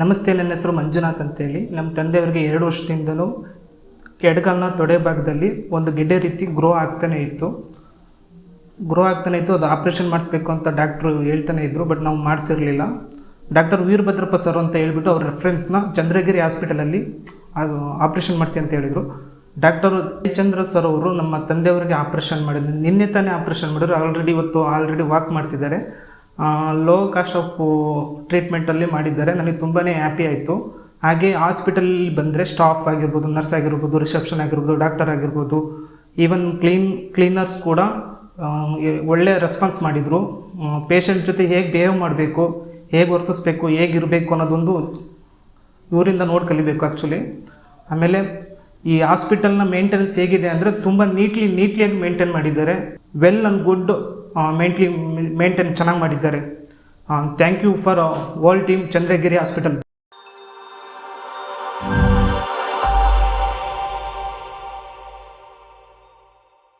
ನಮಸ್ತೆ, ನನ್ನ ಹೆಸರು ಮಂಜುನಾಥ್ ಅಂತೇಳಿ. ನಮ್ಮ ತಂದೆಯವರಿಗೆ ಎರಡು ವರ್ಷದಿಂದಲೂ ಕೆಡಕಲ್ನ ತೊಡೆ ಭಾಗದಲ್ಲಿ ಒಂದು ಗೆಡ್ಡೆ ರೀತಿ ಗ್ರೋ ಆಗ್ತಾನೆ ಇತ್ತು. ಗ್ರೋ ಆಗ್ತಾನೆ ಇತ್ತು, ಅದು ಆಪ್ರೇಷನ್ ಮಾಡಿಸ್ಬೇಕು ಅಂತ ಡಾಕ್ಟ್ರು ಹೇಳ್ತಾನೆ ಇದ್ದರು ಬಟ್ ನಾವು ಮಾಡಿಸಿರಲಿಲ್ಲ. ಡಾಕ್ಟರ್ ವೀರಭದ್ರಪ್ಪ ಸರ್ ಅಂತ ಹೇಳ್ಬಿಟ್ಟು ಅವ್ರ ರೆಫ್ರೆನ್ಸ್ನ ಚಂದ್ರಗಿರಿ ಹಾಸ್ಪಿಟಲಲ್ಲಿ ಅದು ಆಪ್ರೇಷನ್ ಮಾಡಿಸಿ ಅಂತ ಹೇಳಿದರು. ಡಾಕ್ಟರ್ ಜಯಚಂದ್ರ ಸರ್ ಅವರು ನಮ್ಮ ತಂದೆಯವರಿಗೆ ಆಪ್ರೇಷನ್ ಮಾಡಿದ್ರು. ನಿನ್ನೆ ತಾನೇ ಆಪ್ರೇಷನ್ ಮಾಡಿದ್ರು ಆಲ್ರೆಡಿ ಇವತ್ತು ಆಲ್ರೆಡಿ ವಾಕ್ ಮಾಡ್ತಿದ್ದಾರೆ. ಲೋ ಕಾಸ್ಟ್ ಆಫ್ ಟ್ರೀಟ್ಮೆಂಟಲ್ಲಿ ಮಾಡಿದ್ದಾರೆ. ನನಗೆ ತುಂಬಾ ಹ್ಯಾಪಿ ಆಯಿತು. ಹಾಗೆ ಹಾಸ್ಪಿಟಲ್ ಬಂದರೆ ಸ್ಟಾಫ್ ಆಗಿರ್ಬೋದು ನರ್ಸ್ ಆಗಿರ್ಬೋದು ರಿಸೆಪ್ಷನ್ ಆಗಿರ್ಬೋದು ಡಾಕ್ಟರ್ ಆಗಿರ್ಬೋದು ಈವನ್ ಕ್ಲೀನ್ ಕ್ಲೀನರ್ಸ್ ಕೂಡ ಒಳ್ಳೆಯ ಒಳ್ಳೆ ರೆಸ್ಪಾನ್ಸ್ ಮಾಡಿದರು. ಪೇಷಂಟ್ ಜೊತೆ ಹೇಗೆ ಬಿಹೇವ್ ಮಾಡಬೇಕು, ಹೇಗೆ ವರ್ತಿಸ್ಬೇಕು, ಹೇಗಿರಬೇಕು ಅನ್ನೋದೊಂದು ಇವರಿಂದ ನೋಡಿ ಕಲಿಬೇಕು ಆ್ಯಕ್ಚುಲಿ ಆಮೇಲೆ ಈ ಹಾಸ್ಪಿಟಲ್ನ ಮೇಂಟೆನೆನ್ಸ್ ಹೇಗಿದೆ ಅಂದರೆ ತುಂಬ ನೀಟ್ಲಿ ನೀಟ್ಲಿಯಾಗಿ ಮೇಂಟೈನ್ ಮಾಡಿದ್ದಾರೆ. ವೆಲ್ ಆ್ಯಂಡ್ ಗುಡ್ ಮೇಂಟ್ಲಿ ಮೇಂಟೈನ್ ಚೆನ್ನಾಗಿ ಮಾಡಿದ್ದಾರೆ. Thank you for all team Chandragiri hospital